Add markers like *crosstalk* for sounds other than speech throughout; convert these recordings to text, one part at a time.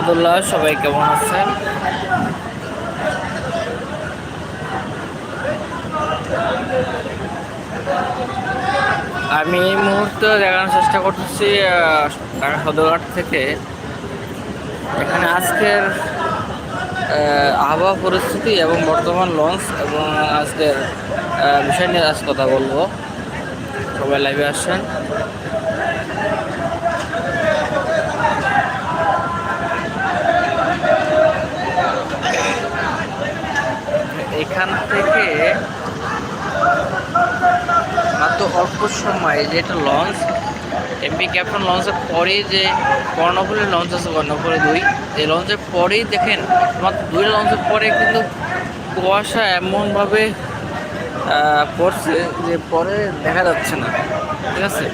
রহমতুল্লাহ, সবাই কেমন আছেন? আমি এই মুহূর্তে দেখানোর চেষ্টা করতেছি সদরঘাট থেকে। এখানে আজকের আবহাওয়া পরিস্থিতি এবং বর্তমান লঞ্চ এবং আজকের বিষয় নিয়ে আজ কথা বলব। সবাই লাইভে আসছেন এখান থেকে মাত্র অল্প সময় যে একটা লঞ্চ এমপি ক্যাপ্টেন লঞ্চের পরেই যে কর্ণফুলের লঞ্চ আছে, কর্ণফুলে দুই, এই লঞ্চের পরেই দেখেন মাত্র দুই লঞ্চের পরে কিন্তু কুয়াশা এমনভাবে পড়ছে যে পরে দেখা যাচ্ছে না, ঠিক আছে?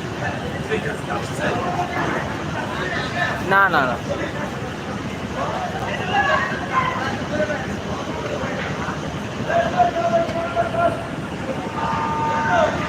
না না না। আসসালামু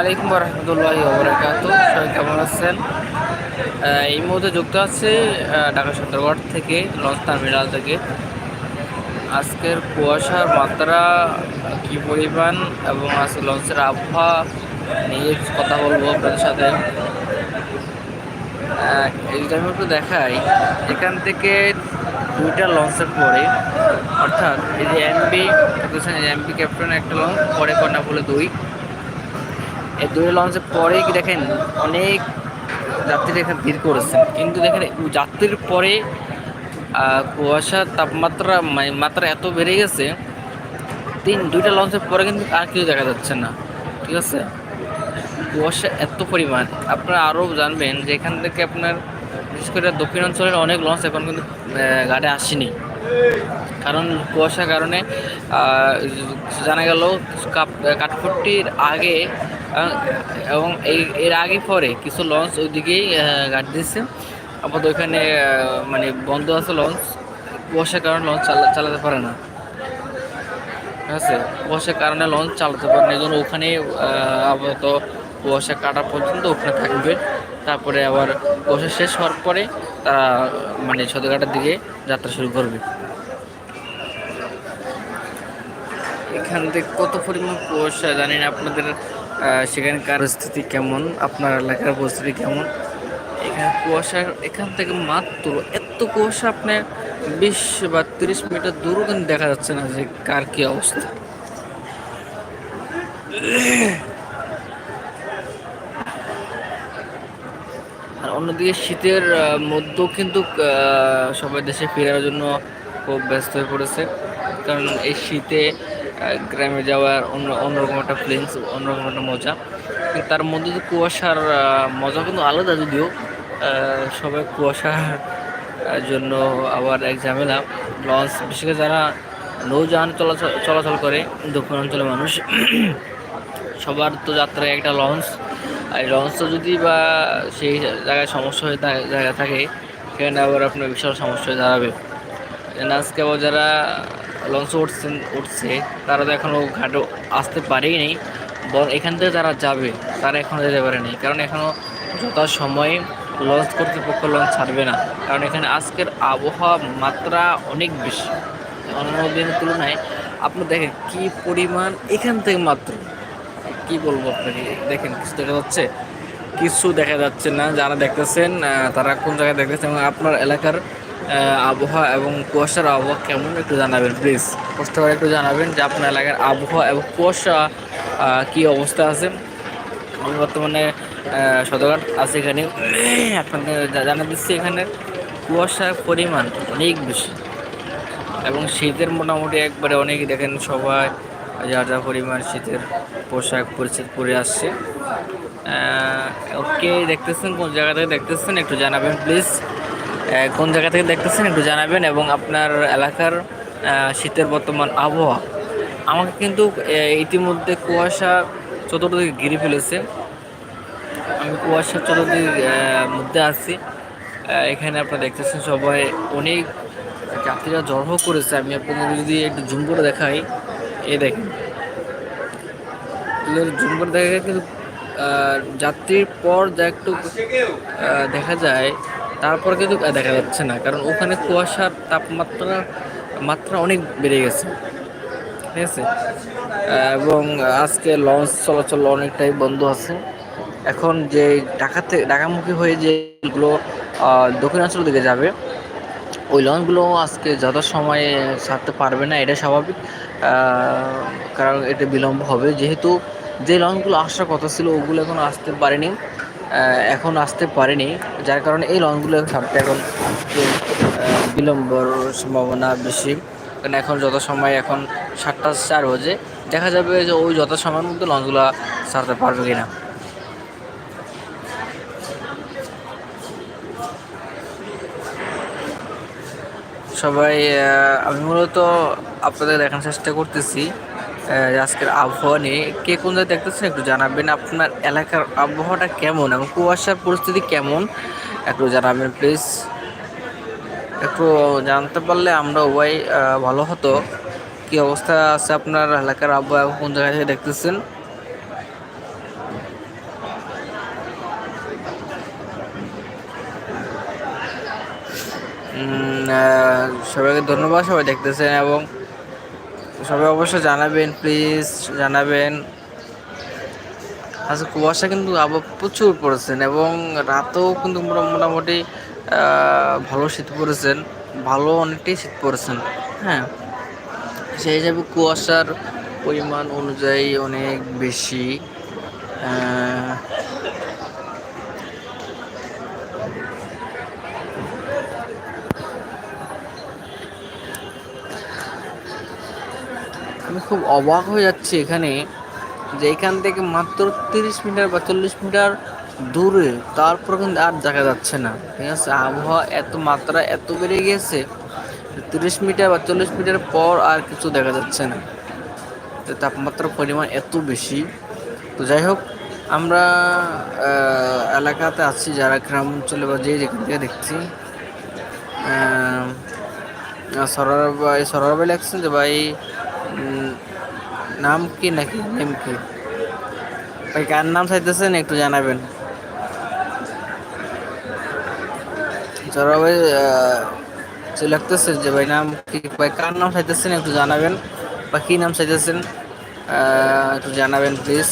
আলাইকুম রহমতুল্লাহ ওবরাকাত। সবাই কেমন আছেন? এই মুহূর্তে যুক্ত আছে ঢাকা সদরঘাট থেকে লঞ্চ টার্মিনাল থেকে। আজকের কুয়াশার মাত্রা, কি পরিমাণ এবং আজকে লঞ্চের আবহাওয়া নিয়ে কথা বলব আপনাদের সাথে। এই আমি একটু দেখাই, এখান থেকে দুইটা লঞ্চের পরে, অর্থাৎ এই যে এমবি এমবি ক্যাপ্টেন একটা লঞ্চ, পরে কন্যা বলে দুই। এই দুই লঞ্চের পরে কি দেখেন অনেক যাত্রী এখানে ভিড় করেছেন কিন্তু দেখেন যাত্রীর পরে কুয়াশার তাপমাত্রা মাত্রা এত বেড়ে গেছে, তিন, দুইটা লঞ্চের পরে কিন্তু আর কিছু দেখা যাচ্ছে না। ঠিক আছে? কুয়াশা এত পরিমাণ। আপনারা আরও জানবেন যে এখান থেকে আপনার, বিশেষ করে দক্ষিণ অঞ্চলের অনেক লঞ্চ এখন কিন্তু ঘাটে আসেনি। কারণ কুয়াশার কারণে জানা গেল কাঠপট্টির আগে এবং এই এর আগে পরে কিছু লঞ্চ ওইদিকেই ঘাট দিচ্ছে আপাতত ওইখানে মানে বন্ধ আছে লঞ্চ কুয়াশার কারণে লঞ্চ চালা চালাতে পারে না। ঠিক আছে? কুয়াশার কারণে লঞ্চ চালাতে পারে না। এই জন্য ওখানে আপাতত কুয়াশা কাটা পর্যন্ত ওখানে থাকবে। তারপরে আবার কুয়াশা শেষ হওয়ার পরে তারা মানে সদরঘাটের দিকে যাত্রা শুরু করবে। এখান থেকে কত পরিমাণ কুয়াশা জানি না আপনাদের সেখানকার স্থিতি কেমন? আপনার এলাকার পরিস্থিতি কেমন? এখানে কুয়াশা এখান থেকে মাত্র এত কুয়াশা আপনার বিশ বা তিরিশ মিটার দূরও কিন্তু দেখা যাচ্ছে না যে কার কি অবস্থা। আর অন্যদিকে শীতের মধ্যেও কিন্তু সবাই দেশে ফেরার জন্য খুব ব্যস্ত হয়ে পড়েছে। কারণ এই শীতে গ্রামে যাওয়ার অন্য অন্যরকম একটা ফিলিংস অন্যরকম একটা মজা। তার মধ্যে যে কুয়াশার মজা কিন্তু আলাদা যদিও সবাই কুয়াশার জন্য আবার এক ঝামেলা। লঞ্চ বিশেষ করে যারা নৌযান চলাচল চলাচল করে, দক্ষিণ অঞ্চলের মানুষ, *clears throat* সবার তো যাত্রায় একটা লঞ্চ। আর লঞ্চটা যদি বা সেই জায়গায় সমস্যা হয়ে জায়গা থাকে, সেখানে আবার আপনার বিশাল সমস্যা হয়ে দাঁড়াবে। আজকে আবার যারা লঞ্চ উঠছেন উঠছে, তারা তো এখনও ঘাটে আসতে পারেই নেই এখান থেকে যারা যাবে, তারা এখনও যেতে পারেনি। কারণ এখনও যথা সময়ে লঞ্চ কর্তৃপক্ষ লঞ্চ ছাড়বে না। কারণ এখানে আজকের আবহাওয়া মাত্রা অনেক বেশি। অন্য দিনের তুলনায় আপনি দেখেন কী পরিমাণ এখান থেকে মাত্র। কি বলব আপনাকে? দেখেন কিছু দেখা যাচ্ছে, কিছু দেখা যাচ্ছে না। যারা দেখতেছেন তারা কোন জায়গায় দেখতেছেন? এবং আপনার এলাকার আবহাওয়া এবং কুয়াশার আবহাওয়া কেমন একটু জানাবেন প্লিজ কষ্ট করে একটু জানাবেন যে আপনার এলাকার আবহাওয়া এবং কুয়াশা কী অবস্থা আছে। আমি বর্তমানে সদরঘাট আছে এখানে। আপনাদের জানা দিচ্ছি এখানে, কুয়াশার পরিমাণ অনেক বেশি। এবং শীতের মোটামুটি একবারে অনেক দেখেন সবাই যা যা পরিমাণ শীতের পোশাক পরিচ্ছেদ পরে আসছে। ওকে দেখতেছেন কোন জায়গা থেকে দেখতেছেন একটু জানাবেন প্লিজ কোন জায়গা থেকে দেখতেছেন একটু জানাবেন এবং আপনার এলাকার শীতের বর্তমান আবহাওয়া। আমাকে কিন্তু ইতিমধ্যে কুয়াশা চতুর্দিকে ঘিরে ফেলেছে। আমি কুয়াশা চতুর্দিকে মধ্যে আছি। এখানে আপনারা দেখতেছেন সবাই অনেক যাত্রীরা জড়ো করেছে। আমি আপনাদের যদি একটু জুম করে দেখাই। এ দেখেন। জুম করে দেখা যায় কিন্তু যাত্রীর পর যা একটু দেখা যায়। তারপর কিন্তু দেখা যাচ্ছে না। কারণ ওখানে কুয়াশার তাপমাত্রা, মাত্রা অনেক বেড়ে গেছে। ঠিক আছে? এবং আজকে লঞ্চ চলাচল অনেকটাই বন্ধ আছে। এখন যে ঢাকাতে, ঢাকামুখী হয়ে যেগুলো দক্ষিণাঞ্চল দিকে যাবে, ওই লঞ্চগুলো আজকে যত সময়ে ছাড়তে পারবে না, এটা স্বাভাবিক। কারণ এটা বিলম্ব হবে। যেহেতু যে লঞ্চগুলো আসার কথা ছিল, ওগুলো এখন আসতে পারেনি। এখন আসতে পারেনি, যার কারণে এই লঞ্চগুলো ছাড়তে এখন বিলম্বর সম্ভাবনা বেশি। কারণ এখন যত সময় এখন সাতটা চার বাজে, দেখা যাবে যে ওই যত সময়ের মধ্যে লঞ্চগুলো ছাড়তে পারবে কিনা। সবাই আমি মূলত আপনাদের দেখার চেষ্টা করতেছি। আজকের আবহাওয়া নিয়ে। কে কোন জায়গায় দেখতেছেন একটু জানাবেন আপনার এলাকার আবহাওয়াটা কেমন এবং কুয়াশার পরিস্থিতি কেমন? একটু জানাবেন প্লিজ একটু জানতে পারলে আমরা উভয় ভালো হতো। কি অবস্থা আছে আপনার এলাকার আবহাওয়া কোন জায়গায় থেকে দেখতেছেন সবাইকে ধন্যবাদ, সবাই দেখতেছেন এবং সবাই অবশ্যই জানাবেন প্লিজ জানাবেন। আচ্ছা কুয়াশা কিন্তু আবার প্রচুর পড়েছেন এবং রাতেও কিন্তু মোটামুটি ভালো শীত পড়েছেন, ভালো অনেকটাই শীত পড়েছেন হ্যাঁ। সেই হিসাবে কুয়াশার পরিমাণ অনুযায়ী অনেক বেশি খুব অবাক হয়ে যাচ্ছে এখানে যে এখান থেকে মাত্র তিরিশ মিটার বা চল্লিশ মিটার দূরে, তারপর কিন্তু আর দেখা যাচ্ছে না। ঠিক আছে? আবহাওয়া এত মাত্রা এত বেড়ে গিয়েছে, তিরিশ মিটার বা চল্লিশ মিটার পর আর কিছু দেখা যাচ্ছে না। তো তাপমাত্রার পরিমাণ এত বেশি। তো যাই হোক, আমরা এলাকাতে আছি যারা গ্রাম অঞ্চলে বা যে যেখান থেকে দেখছি। সরার ভাই সরার ভাই লাগছেন যে, ভাই নাম কি নাকি? নেম কি। ভাই, কার নাম চাইতেছেন একটু জানাবেন। সরার ভাই লাগতেছে যে ভাই নাম কি, ভাই, কার নাম চাইতেছেন একটু জানাবেন বা কী নাম চাইতেছেন? একটু জানাবেন প্লিজ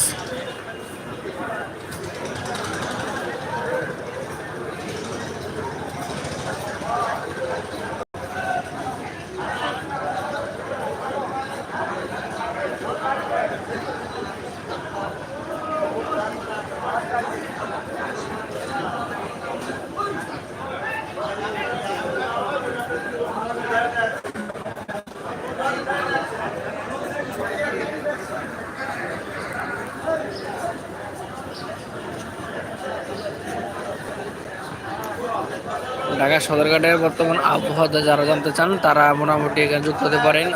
ঢাকা সদরঘাটের বর্তমান আবহাওয়া যারা জানতে চান, তারা মোটামুটি এখানে যুক্ত হতে পারেন।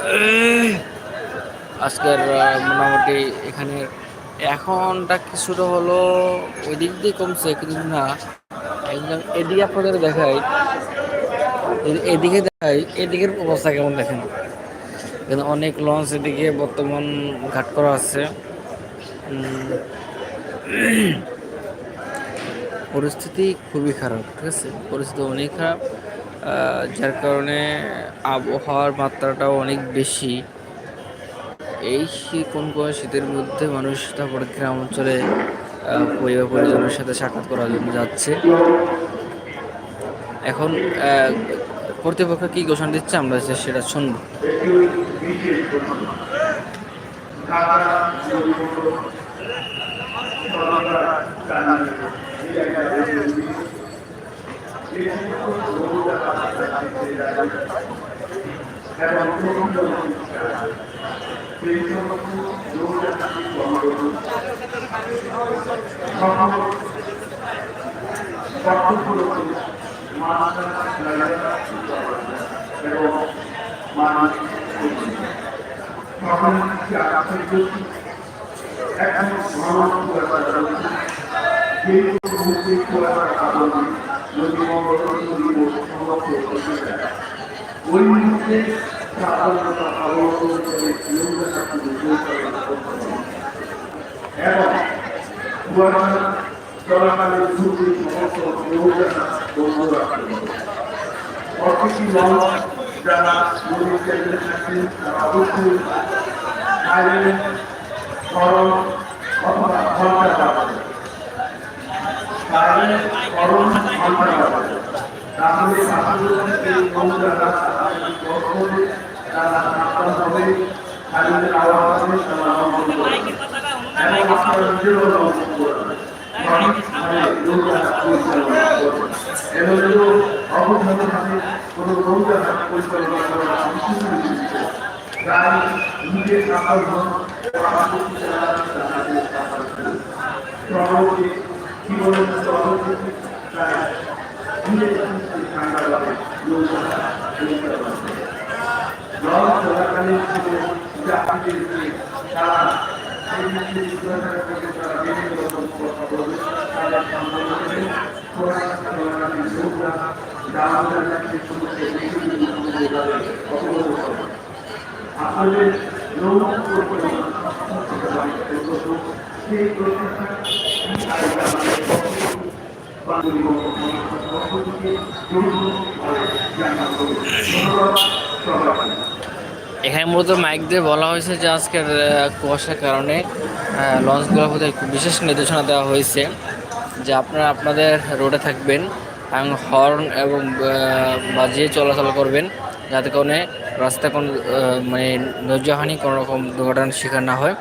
আজকের মোটামুটি এখানে এখনটা কিছুটা হলো ওই দিক দিয়ে কমছে, কিন্তু না, একদম এদিকে আপনাদের দেখাই এদিকে দেখাই, এদিকের অবস্থা কেমন দেখেন? এখানে অনেক লঞ্চ এদিকে বর্তমান ঘাট করা আছে। পরিস্থিতি খুবই খারাপ, ঠিক আছে? পরিস্থিতি অনেক খারাপ যার কারণে আবহাওয়ার মাত্রাটাও অনেক বেশি। এই কোন কোন শীতের মধ্যে মানুষ তারপরে গ্রাম অঞ্চলে পরিবার পরিজনের সাথে সাক্ষাৎ করার জন্য যাচ্ছে? এখন কর্তৃপক্ষ কি ঘোষণা দিচ্ছে আমরা সেটা শুনব। এবং মানুষ সকল মানুষকে আকাশের জন্য এখন ভ্রমণ ব্যাপার ওই মুহূর্তে সাবধানতা অবলম্বন করে নিয়মটা শাসন এবং কুয়াশা চলাকালে ঝুঁকি সমস্ত নিয়মটা বন্ধ যারা অবশ্যই অথবা ঘণ্টা সাইলেন্ট সরল ঘণ্টা পাবেন তাহলে সাধারণ এই নৌকা তারা সাবধান হবে সাইলেন্টের আওয়াজ আপনারা পরিচালনা জল চলাকালীন সময় যাত্রীদেরকে তারা সেই এখানে মূলত মাইক দিয়ে বলা হয়েছে যে আজকের কুয়াশার কারণে লঞ্চগুলোর প্রতি বিশেষ নির্দেশনা দেওয়া হয়েছে যে আপনারা আপনাদের রোডে থাকবেন এবং হর্ন এবং বাজিয়ে চলাচল করবেন যাতে কারণে রাস্তা কোনো মানে নৈর্যহানি কোনো রকম দুর্ঘটনার শিকার না হয়।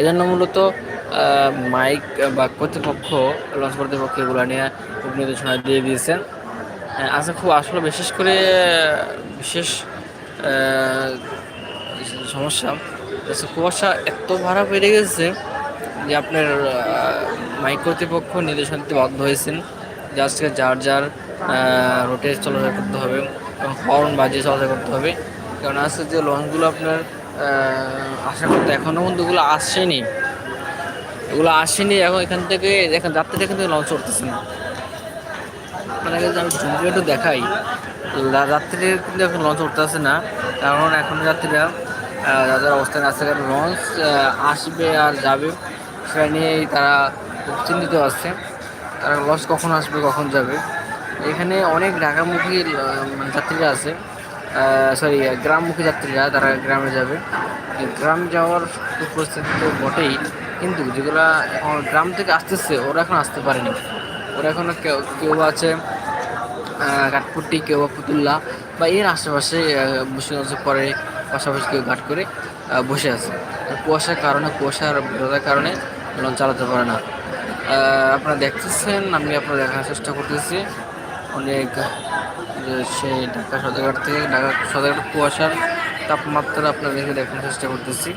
এজন্য মূলত মাইক বা কর্তৃপক্ষ, লঞ্চ কর্তৃপক্ষ এগুলো নিয়ে খুব নির্দেশনা দিয়ে দিয়েছেন। আজকে খুব আসলে বিশেষ করে, বিশেষ সমস্যা। হচ্ছে কুয়াশা এত ভাড়া বেড়ে গেছে যে আপনার মাইক কর্তৃপক্ষ নির্দেশনা দিতে বাধ্য হয়েছেন যে আজকে যার যার রোটে চলাচল করতে হবে এবং হর্ন বাজিয়ে চলাচল করতে হবে। কারণ আজকে যে লঞ্চগুলো আপনার আশা করতে এখনও ওগুলো আসেনি এগুলো আসেনি, এখন এখান থেকে, এখন যাত্রীরা এখান থেকে লঞ্চ করতেছে। না আপনাকে যদি আমি জুমকে একটু দেখাই। রাত্রে কিন্তু এখন লঞ্চ আসে না। কারণ এখন যাত্রীরা যাদের অবস্থানে আছে লঞ্চ আসবে আর যাবে, সেটা নিয়েই তারা খুব চিন্তিত আছে। তারা লঞ্চ কখন আসবে, কখন যাবে। এখানে অনেক ঢাকামুখী মানে যাত্রীরা আছে। সরি গ্রামমুখী যাত্রীরা, তারা গ্রামে যাবে। গ্রাম যাওয়ার পরিস্থিতি তো বটেই। কিন্তু যেগুলা এখন গ্রাম থেকে আসতেছে, ওরা এখন আসতে পারেনি। ওরা এখনও কেউ কেউ আছে ঘাটপুটি কেউ বা পুতুল্লা বা এর আশেপাশে বসে পরে পাশাপাশি কেউ ঘাট করে বসে আছে। কুয়াশার কারণে, কুয়াশার বিরোধার কারণে লঞ্চ চালাতে পারে না। আপনারা দেখতেছেন, আমি আপনার দেখার চেষ্টা করতেছি। অনেক সেই ঢাকা সদরঘাট থেকে, ঢাকা সদরঘাট কুয়াশার তাপমাত্রা আপনাদেরকে দেখানোর চেষ্টা করতেছি।